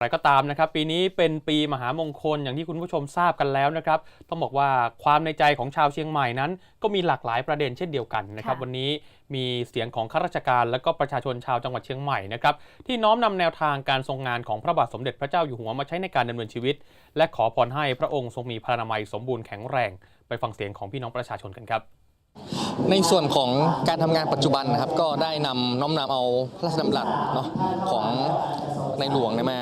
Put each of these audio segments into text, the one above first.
อะไรก็ตามนะครับปีนี้เป็นปีมหามงคลอย่างที่คุณผู้ชมทราบกันแล้วนะครับต้องบอกว่าความในใจของชาวเชียงใหม่นั้น ก็มีหลากหลายประเด็นเช่นเดียวกันนะครับค่ะวันนี้มีเสียงของข้าราชการ และก็ประชาชนชาวจังหวัดเชียงใหม่นะครับที่น้อมนำแนวทางการทรงงานของพระบาทสมเด็จพระเจ้าอยู่หัวมาใช้ในการดำเนินชีวิต และขอพรให้พระองค์ทรงมีพลานามัยสมบูรณ์แข็งแรง ไปฟังเสียงของพี่น้องประชาชนกันครับในส่วนของการทำงานปัจจุบันนะครับก็ได้นำน้อมนำเอาพระราชดำรัสเนาะของ ในหลวงเนี่ยมา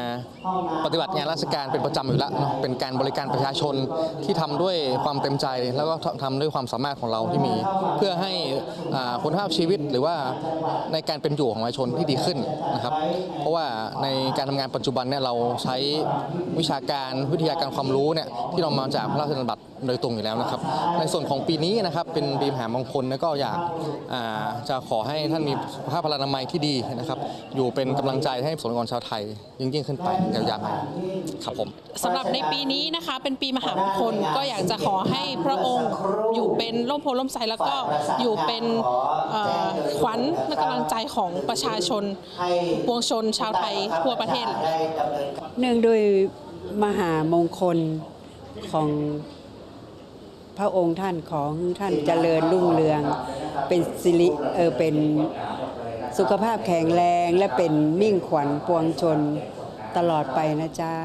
ปฏิบัติงานราชการเป็นประจำอยู่แล้วเนาะเป็นการบริการประชาชนที่ทำด้วยความเต็มใจ แล้วก็ทำด้วยความสามารถของเราที่มี เพื่อให้คุณภาพชีวิตหรือว่าในการเป็นอยู่ของประชาชนที่ดีขึ้นนะครับ เพราะว่าในการทำงานปัจจุบันเนี่ยเราใช้วิชาการวิทยาการความรู้เนี่ยที่เรามาจากพระราชดำรัสโดยตรงอยู่แล้วนะครับ ในส่วนของปีนี้นะครับเป็นปีมหามงคลแล้วก็อยากาจะขอให้ท่านมีภาพพลานามัยที่ดีนะครับ อยู่เป็นกำลังใจให้สนกรชาวไทยยิ่งยิ่งขึ้นไปยาวๆไปครับผม สำหรับในปีนี้นะคะ เป็นปีมหามงคลก็อยากจะขอให้พระองค์อยู่เป็นร่มโพล่มไทรแล้วก็อยู่เป็นเอ่อขวัญและกำลังใจของประชาชนปวงชนชาวไทยทั่วประเทศ เนื่องด้วยมหามงคลของพระองค์ท่านของท่านเจริญรุ่งเรือง เป็นสิริเออเป็นสุขภาพแข็งแรงและเป็นมิ่งขวัญปวงชน ตลอดไปนะเจ้า